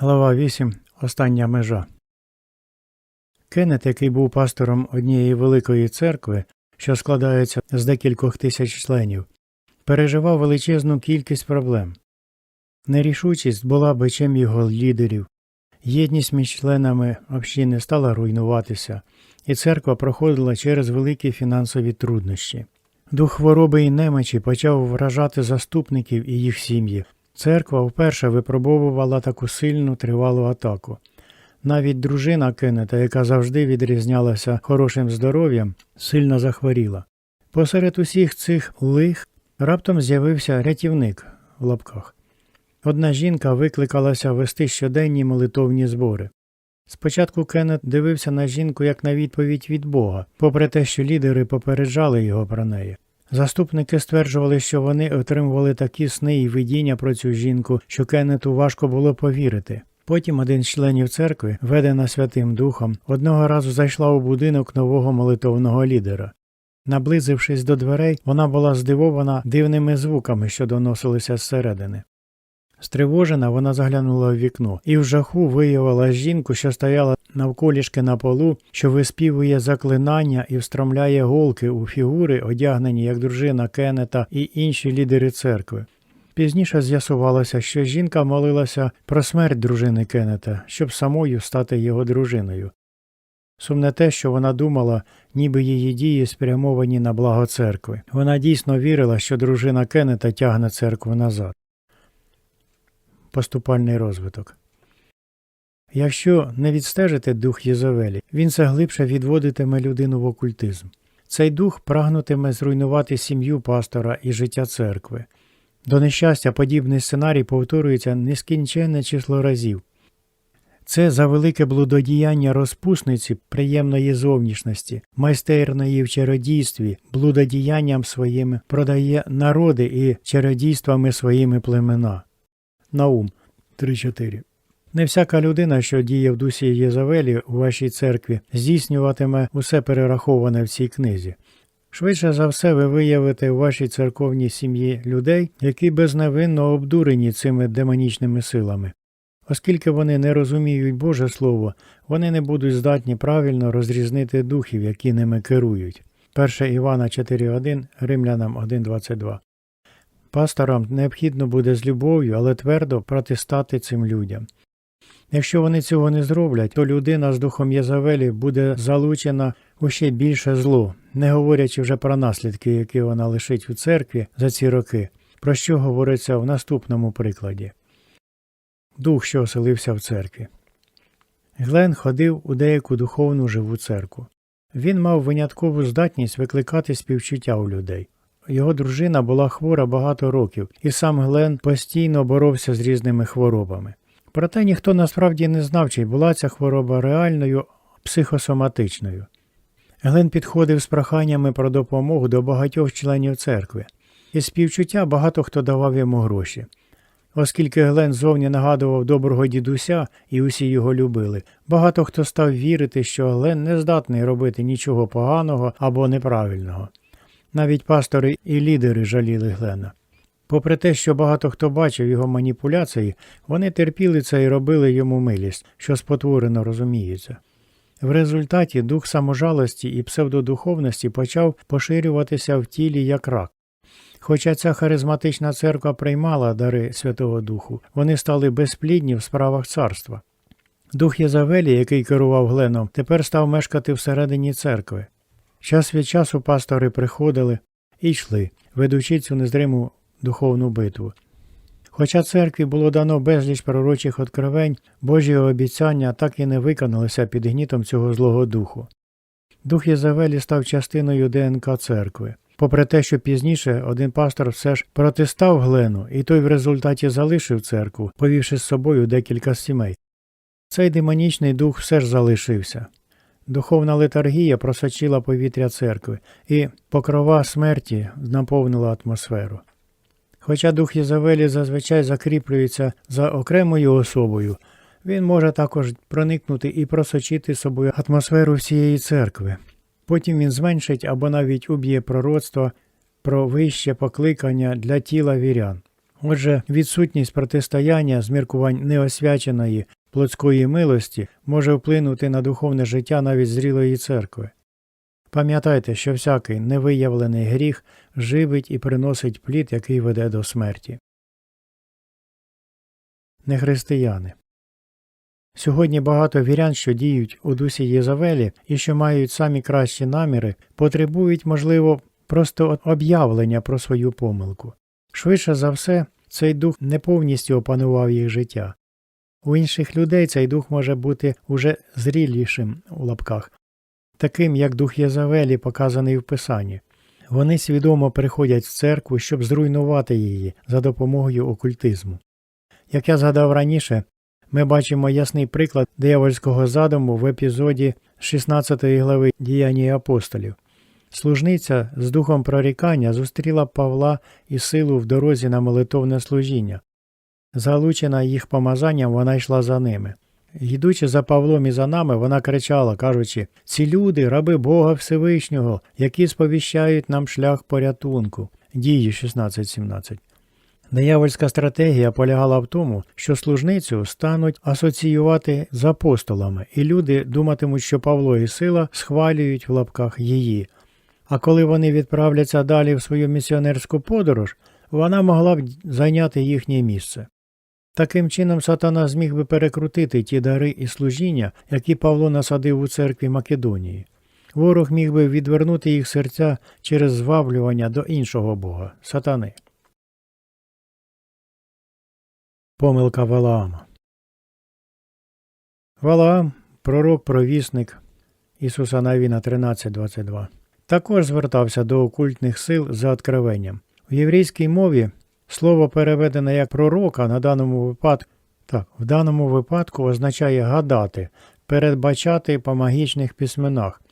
Глава 8. Остання межа. Кеннет, який був пастором однієї великої церкви, що складається з декількох тисяч членів, переживав величезну кількість проблем. Нерішучість була бичем його лідерів, єдність між членами общини стала руйнуватися, і церква проходила через великі фінансові труднощі. Дух хвороби і немочі почав вражати заступників і їх сім'ї. Церква вперше випробовувала таку сильну тривалу атаку. Навіть дружина Кеннета, яка завжди відрізнялася хорошим здоров'ям, сильно захворіла. Посеред усіх цих лих раптом з'явився рятівник в лапках. Одна жінка викликалася вести щоденні молитовні збори. Спочатку Кеннет дивився на жінку як на відповідь від Бога, попри те, що лідери попереджали його про неї. Заступники стверджували, що вони отримували такі сни і видіння про цю жінку, що Кеннету важко було повірити. Потім один з членів церкви, ведена Святим Духом, одного разу зайшла у будинок нового молитовного лідера. Наблизившись до дверей, вона була здивована дивними звуками, що доносилися зсередини. Стривожена, вона заглянула в вікно і в жаху виявила жінку, що стояла навколішки на полу, що виспівує заклинання і встромляє голки у фігури, одягнені як дружина Кеннета і інші лідери церкви. Пізніше з'ясувалося, що жінка молилася про смерть дружини Кеннета, щоб самою стати його дружиною. Сумне те, що вона думала, ніби її дії спрямовані на благо церкви. Вона дійсно вірила, що дружина Кеннета тягне церкву назад. Поступальний розвиток. Якщо не відстежити дух Єзавелі, він все глибше відводитиме людину в окультизм. Цей дух прагнутиме зруйнувати сім'ю пастора і життя церкви. До нещастя, подібний сценарій повторюється нескінченне число разів. Це за велике блудодіяння розпусниці приємної зовнішності, майстерної в чародійстві, блудодіянням своїми продає народи і чародійствами своїми племена. Наум 3.4 Не всяка людина, що діє в дусі Єзавелі у вашій церкві, здійснюватиме усе перераховане в цій книзі. Швидше за все, ви виявите у вашій церковній сім'ї людей, які безневинно обдурені цими демонічними силами. Оскільки вони не розуміють Боже Слово, вони не будуть здатні правильно розрізнити духів, які ними керують. 1 Івана 4.1, Римлянам 1.22 Пасторам необхідно буде з любов'ю, але твердо протистати цим людям. Якщо вони цього не зроблять, то людина з духом Єзавелі буде залучена у ще більше зло, не говорячи вже про наслідки, які вона лишить у церкві за ці роки, про що говориться в наступному прикладі. Дух, що оселився в церкві. Глен ходив у деяку духовну живу церкву. Він мав виняткову здатність викликати співчуття у людей. Його дружина була хвора багато років, і сам Глен постійно боровся з різними хворобами. Проте ніхто насправді не знав, чи була ця хвороба реальною психосоматичною. Глен підходив з проханнями про допомогу до багатьох членів церкви, і співчуття багато хто давав йому гроші. Оскільки Глен зовні нагадував доброго дідуся і усі його любили, багато хто став вірити, що Глен не здатний робити нічого поганого або неправильного. Навіть пастори і лідери жаліли Глена. Попри те, що багато хто бачив його маніпуляції, вони терпіли це і робили йому милість, що спотворено розуміється. В результаті дух саможалості і псевдодуховності почав поширюватися в тілі як рак. Хоча ця харизматична церква приймала дари Святого Духу, вони стали безплідні в справах царства. Дух Єзавелі, який керував Гленом, тепер став мешкати всередині церкви. Час від часу пастори приходили і йшли, ведучи цю незриму духовну битву. Хоча церкві було дано безліч пророчих откровень, Божі обіцяння так і не виконалися під гнітом цього злого духу. Дух Єзавелі став частиною ДНК церкви. Попри те, що пізніше один пастор все ж протистав Глену, і той в результаті залишив церкву, повівши з собою декілька сімей. Цей демонічний дух все ж залишився. Духовна летаргія просочила повітря церкви, і покрова смерті наповнила атмосферу. Хоча дух Єзавелі зазвичай закріплюється за окремою особою, він може також проникнути і просочити собою атмосферу всієї церкви. Потім він зменшить або навіть уб'є пророцтво про вище покликання для тіла вірян. Отже, відсутність протистояння з міркувань неосвяченої плотської милості може вплинути на духовне життя навіть зрілої церкви. Пам'ятайте, що всякий невиявлений гріх живить і приносить плід, який веде до смерті. Нехристияни Сьогодні багато вірян, що діють у дусі Єзавелі і що мають самі кращі наміри, потребують, можливо, просто об'явлення про свою помилку. Швидше за все, цей дух не повністю опанував їх життя. У інших людей цей дух може бути уже зрілішим у лапках, таким як дух Єзавелі, показаний в Писанні. Вони свідомо приходять в церкву, щоб зруйнувати її за допомогою окультизму. Як я згадав раніше, ми бачимо ясний приклад диявольського задуму в епізоді 16 глави діяння апостолів. Служниця з духом прорікання зустріла Павла і силу в дорозі на молитовне служіння. Залучена їх помазанням, вона йшла за ними. Йдучи за Павлом і за нами, вона кричала, кажучи Ці люди, раби Бога Всевишнього, які сповіщають нам шлях порятунку. Дії 16.17. Диявольська стратегія полягала в тому, що служницю стануть асоціювати з апостолами, і люди думатимуть, що Павло і сила схвалюють в лапках її. А коли вони відправляться далі в свою місіонерську подорож, вона могла б зайняти їхнє місце. Таким чином, сатана зміг би перекрутити ті дари і служіння, які Павло насадив у церкві Македонії. Ворог міг би відвернути їх серця через зваблювання до іншого бога сатани. Помилка Валаама Валаам, пророк провісник Ісуса Навіна 13.22, також звертався до окультних сил за откровенням. В єврейській мові слово переведене як пророка на даному випадку, так, в даному випадку означає гадати, передбачати по магічних письменах.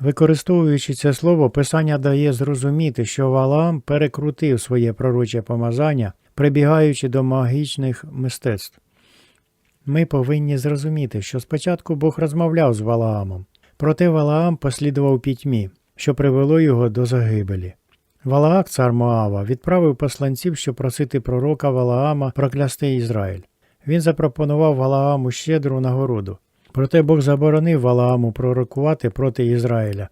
Використовуючи це слово, Писання дає зрозуміти, що Валаам перекрутив своє пророче помазання прибігаючи до магічних мистецтв. Ми повинні зрозуміти, що спочатку Бог розмовляв з Валаамом, проте Валаам послідував пітьмі, що привело його до загибелі. Валаак, цар Моава, відправив посланців, щоб просити пророка Валаама проклясти Ізраїль. Він запропонував Валааму щедру нагороду. Проте Бог заборонив Валааму пророкувати проти Ізраїля.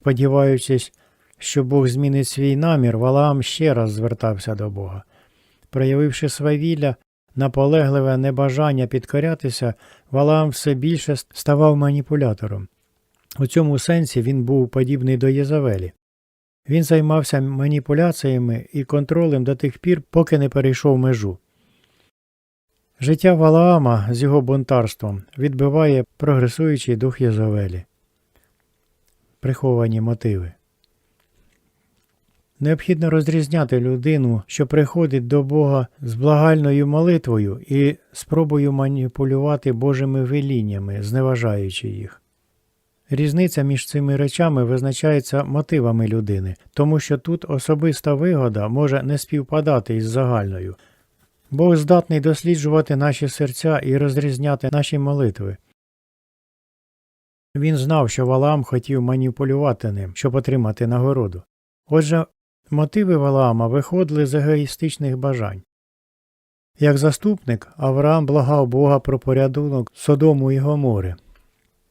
Сподіваючись, що Бог змінить свій намір, Валаам ще раз звертався до Бога. Проявивши свавілля, наполегливе небажання підкорятися, Валаам все більше ставав маніпулятором. У цьому сенсі він був подібний до Єзавелі. Він займався маніпуляціями і контролем до тих пір, поки не перейшов межу. Життя Валаама з його бунтарством відбиває прогресуючий дух Єзавелі. Приховані мотиви. Необхідно розрізняти людину, що приходить до Бога з благальною молитвою і спробою маніпулювати Божими веліннями, зневажаючи їх. Різниця між цими речами визначається мотивами людини, тому що тут особиста вигода може не співпадати із загальною. Бог здатний досліджувати наші серця і розрізняти наші молитви. Він знав, що Валаам хотів маніпулювати ним, щоб отримати нагороду. Отже, Мотиви Валаама виходили з егоїстичних бажань. Як заступник, Авраам благав Бога про порядунок Содому і Гомори.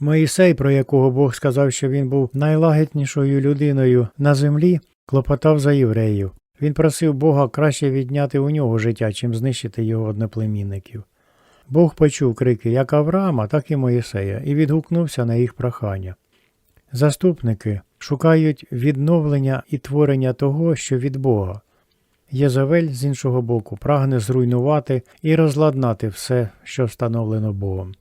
Моїсей, про якого Бог сказав, що він був найлагіднішою людиною на землі, клопотав за євреїв. Він просив Бога краще відняти у нього життя, чим знищити його одноплемінників. Бог почув крики як Авраама, так і Моїсея, і відгукнувся на їх прохання. Заступники шукають відновлення і творення того, що від Бога. Єзавель, з іншого боку, прагне зруйнувати і розладнати все, що встановлено Богом.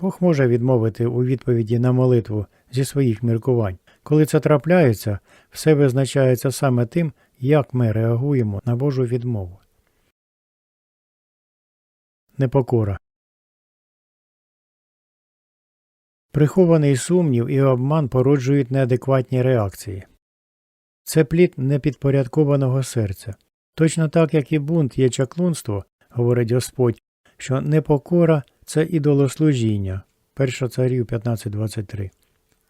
Бог може відмовити у відповіді на молитву зі своїх міркувань. Коли це трапляється, все визначається саме тим, як ми реагуємо на Божу відмову. Непокора Прихований сумнів і обман породжують неадекватні реакції. Це плід непідпорядкованого серця. Точно так, як і бунт є чаклунство, говорить Господь, що непокора це ідолослужіння. 1 царів 15.23.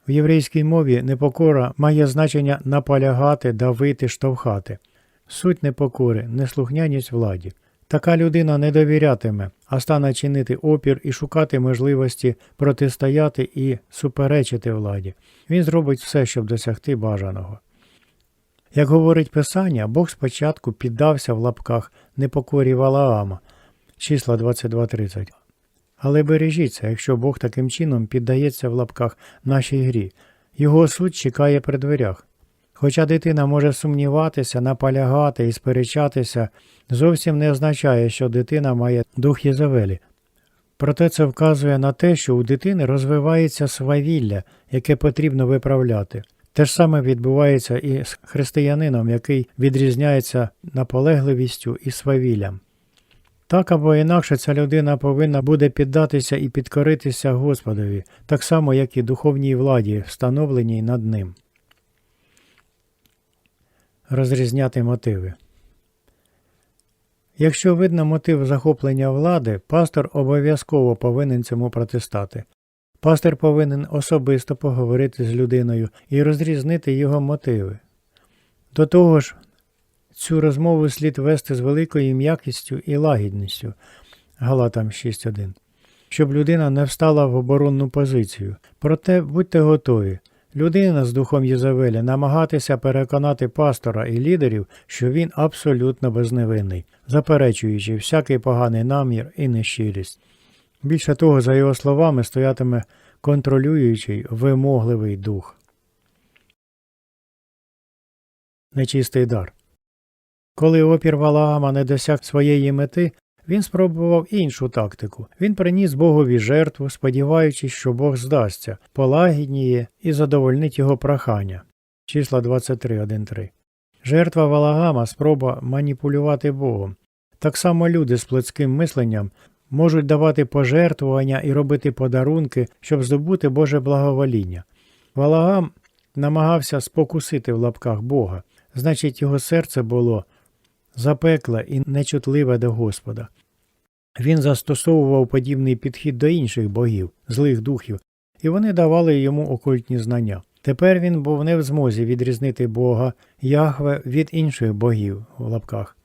В єврейській мові непокора має значення наполягати, давити, штовхати. суть непокори, неслухняність владі. Така людина не довірятиме, а стане чинити опір і шукати можливості протистояти і суперечити владі. Він зробить все, щоб досягти бажаного. Як говорить Писання, Бог спочатку піддався в лапках непокорі Валаама, числа 22.30. Але бережіться, якщо Бог таким чином піддається в лапках нашій грі, його суд чекає при дверях. Хоча дитина може сумніватися, наполягати і сперечатися, зовсім не означає, що дитина має дух Єзавелі. Проте це вказує на те, що у дитини розвивається свавілля, яке потрібно виправляти. Те ж саме відбувається і з християнином, який відрізняється наполегливістю і свавіллям. Так або інакше ця людина повинна буде піддатися і підкоритися Господові, так само, як і духовній владі, встановленій над ним. Розрізняти мотиви. Якщо видно мотив захоплення влади, пастор обов'язково повинен цьому протистати. Пастор повинен особисто поговорити з людиною і розрізнити його мотиви. До того ж, цю розмову слід вести з великою м'якістю і лагідністю Галатам 6.1, щоб людина не встала в оборонну позицію. Проте будьте готові. Людина з духом Єзавеля намагатися переконати пастора і лідерів, що він абсолютно безневинний, заперечуючи всякий поганий намір і нещирість. Більше того, за його словами, стоятиме контролюючий, вимогливий дух. Нечистий дар. Коли опір Валаама не досяг своєї мети, він спробував іншу тактику. Він приніс Богові жертву, сподіваючись, що Бог здасться, полагідніє і задовольнить його прохання. Числа 23.1.3. Жертва Валагама спроба маніпулювати Богом. Так само люди з плотським мисленням можуть давати пожертвування і робити подарунки, щоб здобути Боже благовоління. Валагам намагався спокусити в лапках Бога, значить, його серце було запекле і нечутливе до Господа. Він застосовував подібний підхід до інших богів, злих духів, і вони давали йому окультні знання. Тепер він був не в змозі відрізнити Бога Яхве від інших богів в лапках.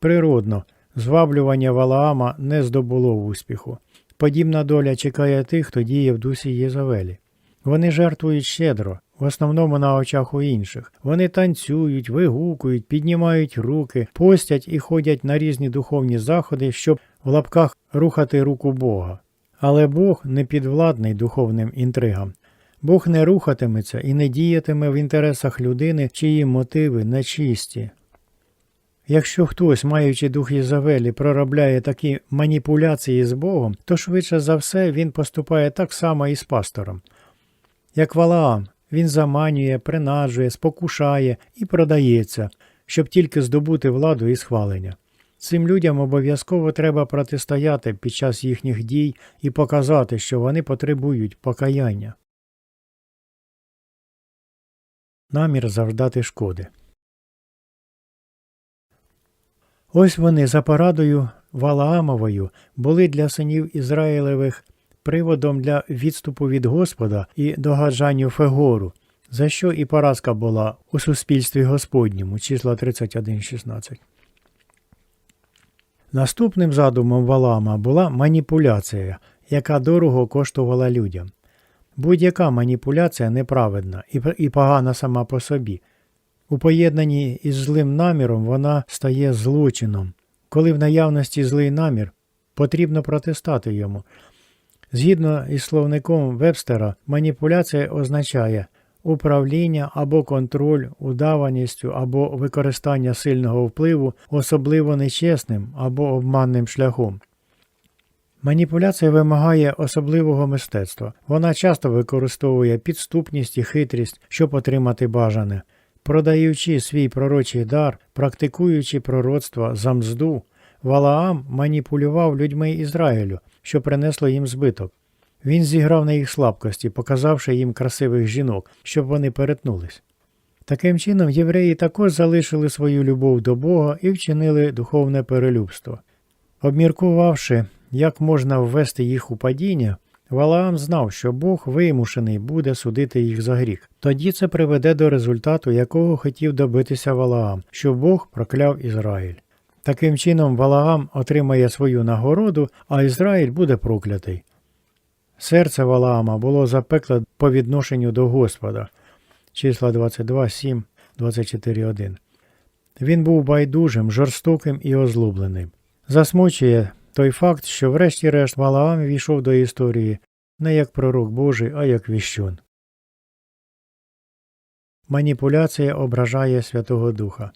Природно, зваблювання Валаама не здобуло успіху. Подібна доля чекає тих, хто діє в дусі Єзавелі. Вони жертвують щедро, в основному на очах у інших. Вони танцюють, вигукують, піднімають руки, постять і ходять на різні духовні заходи, щоб в лапках рухати руку Бога. Але Бог не підвладний духовним інтригам. Бог не рухатиметься і не діятиме в інтересах людини, чиї мотиви нечисті. Якщо хтось, маючи дух Єзавелі, проробляє такі маніпуляції з Богом, то швидше за все він поступає так само і з пастором. Як Валаам, він заманює, принаджує, спокушає і продається, щоб тільки здобути владу і схвалення. Цим людям обов'язково треба протистояти під час їхніх дій і показати, що вони потребують покаяння. Намір завдати шкоди. Ось вони за порадою Валаамовою були для синів Ізраїлевих приводом для відступу від Господа і догаджанню Фегору, за що і поразка була у суспільстві Господньому, числа 31.16. Наступним задумом Валама була маніпуляція, яка дорого коштувала людям. Будь-яка маніпуляція неправедна і погана сама по собі. У поєднанні із злим наміром вона стає злочином. Коли в наявності злий намір, потрібно протистати йому. Згідно із словником Вебстера, маніпуляція означає управління або контроль удаваністю або використання сильного впливу, особливо нечесним або обманним шляхом. Маніпуляція вимагає особливого мистецтва. Вона часто використовує підступність і хитрість, щоб отримати бажане. Продаючи свій пророчий дар, практикуючи пророцтва за мзду, Валаам маніпулював людьми Ізраїлю, що принесло їм збиток. Він зіграв на їх слабкості, показавши їм красивих жінок, щоб вони перетнулись. Таким чином, євреї також залишили свою любов до Бога і вчинили духовне перелюбство. Обміркувавши, як можна ввести їх у падіння, Валаам знав, що Бог вимушений буде судити їх за гріх. Тоді це приведе до результату, якого хотів добитися Валаам, що Бог прокляв Ізраїль. Таким чином, Валаам отримає свою нагороду, а Ізраїль буде проклятий. Серце Валаама було запекле по відношенню до Господа. Числа 22, 7, 24, 1. Він був байдужим, жорстоким і озлобленим. Засмучує той факт, що врешті-решт Валаам війшов до історії не як пророк Божий, а як віщун. Маніпуляція ображає Святого Духа.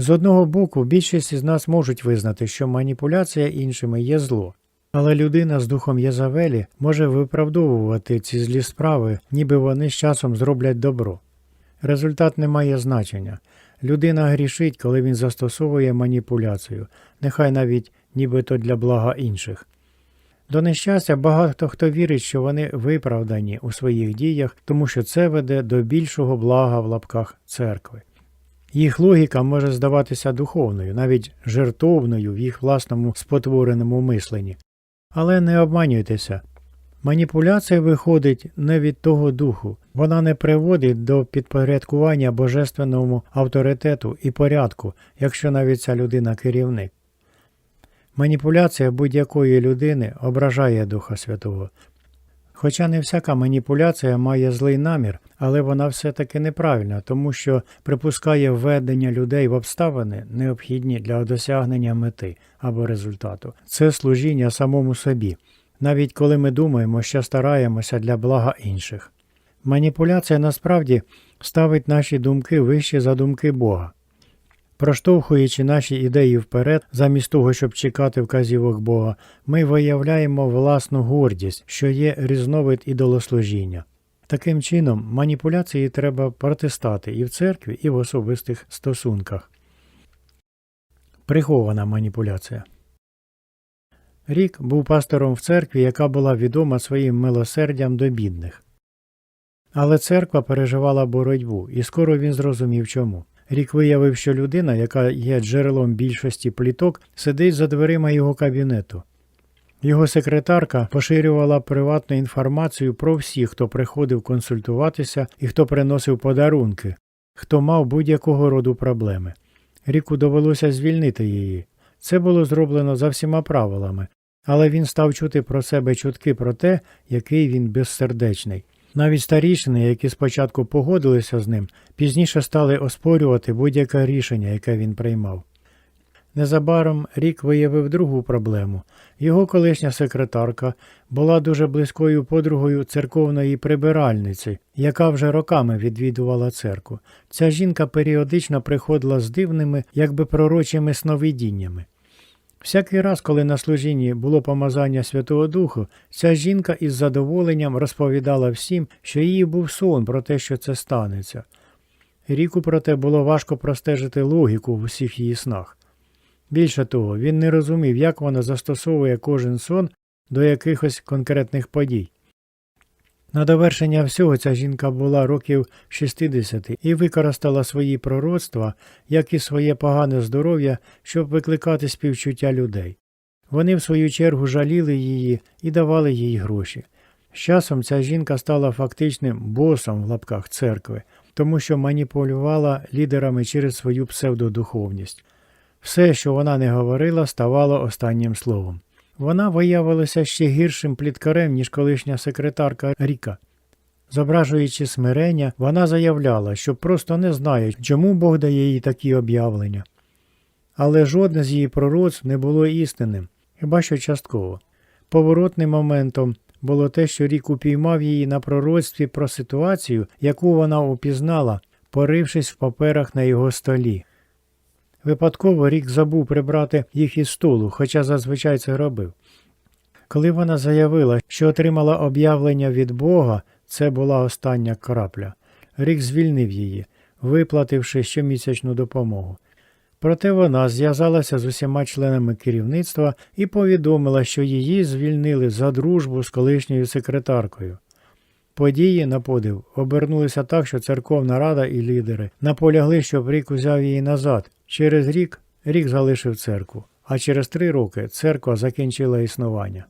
З одного боку, більшість із нас можуть визнати, що маніпуляція іншими є зло. Але людина з духом Єзавелі може виправдовувати ці злі справи, ніби вони з часом зроблять добро. Результат не має значення. Людина грішить, коли він застосовує маніпуляцію, нехай навіть нібито для блага інших. До нещастя, багато хто вірить, що вони виправдані у своїх діях, тому що це веде до більшого блага в лапках церкви. Їх логіка може здаватися духовною, навіть жертовною в їх власному спотвореному мисленні. Але не обманюйтеся. Маніпуляція виходить не від того духу, вона не приводить до підпорядкування божественному авторитету і порядку, якщо навіть ця людина керівник. Маніпуляція будь-якої людини ображає Духа Святого. Хоча не всяка маніпуляція має злий намір, але вона все-таки неправильна, тому що припускає введення людей в обставини, необхідні для досягнення мети або результату. Це служіння самому собі, навіть коли ми думаємо, що стараємося для блага інших. Маніпуляція насправді ставить наші думки вище за думки Бога. Проштовхуючи наші ідеї вперед, замість того, щоб чекати вказівок Бога, ми виявляємо власну гордість, що є різновид ідолослужіння. Таким чином, маніпуляції треба протистати і в церкві, і в особистих стосунках. Прихована маніпуляція. Рік був пастором в церкві, яка була відома своїм милосердям до бідних. Але церква переживала боротьбу, і скоро він зрозумів чому. Рік виявив, що людина, яка є джерелом більшості пліток, сидить за дверима його кабінету. Його секретарка поширювала приватну інформацію про всіх, хто приходив консультуватися і хто приносив подарунки, хто мав будь-якого роду проблеми. Ріку довелося звільнити її. Це було зроблено за всіма правилами, але він став чути про себе чутки про те, який він безсердечний. Навіть старішини, які спочатку погодилися з ним, пізніше стали оспорювати будь-яке рішення, яке він приймав. Незабаром рік виявив другу проблему. Його колишня секретарка була дуже близькою подругою церковної прибиральниці, яка вже роками відвідувала церкву. Ця жінка періодично приходила з дивними, якби пророчими сновидіннями. Всякий раз, коли на служінні було помазання Святого Духу, ця жінка із задоволенням розповідала всім, що її був сон про те, що це станеться. Ріку, проте, було важко простежити логіку в усіх її снах. Більше того, він не розумів, як вона застосовує кожен сон до якихось конкретних подій. На довершення всього ця жінка була років 60 і використала свої пророцтва, як і своє погане здоров'я, щоб викликати співчуття людей. Вони, в свою чергу, жаліли її і давали їй гроші. З часом ця жінка стала фактичним босом в лапках церкви, тому що маніпулювала лідерами через свою псевдодуховність. Все, що вона не говорила, ставало останнім словом. Вона виявилася ще гіршим пліткарем, ніж колишня секретарка Ріка. Зображуючи смирення, вона заявляла, що просто не знає, чому Бог дає їй такі об'явлення. Але жодне з її пророцтв не було істинним, хіба що частково. Поворотним моментом було те, що рік упіймав її на пророцтві про ситуацію, яку вона упізнала, порившись в паперах на його столі. Випадково рік забув прибрати їх із столу, хоча зазвичай це робив. Коли вона заявила, що отримала об'явлення від Бога, це була остання крапля. Рік звільнив її, виплативши щомісячну допомогу. Проте вона зв'язалася з усіма членами керівництва і повідомила, що її звільнили за дружбу з колишньою секретаркою. Події на подив обернулися так, що церковна рада і лідери наполягли, щоб рік узяв її назад. Через рік рік залишив церкву, а через три роки церква закінчила існування.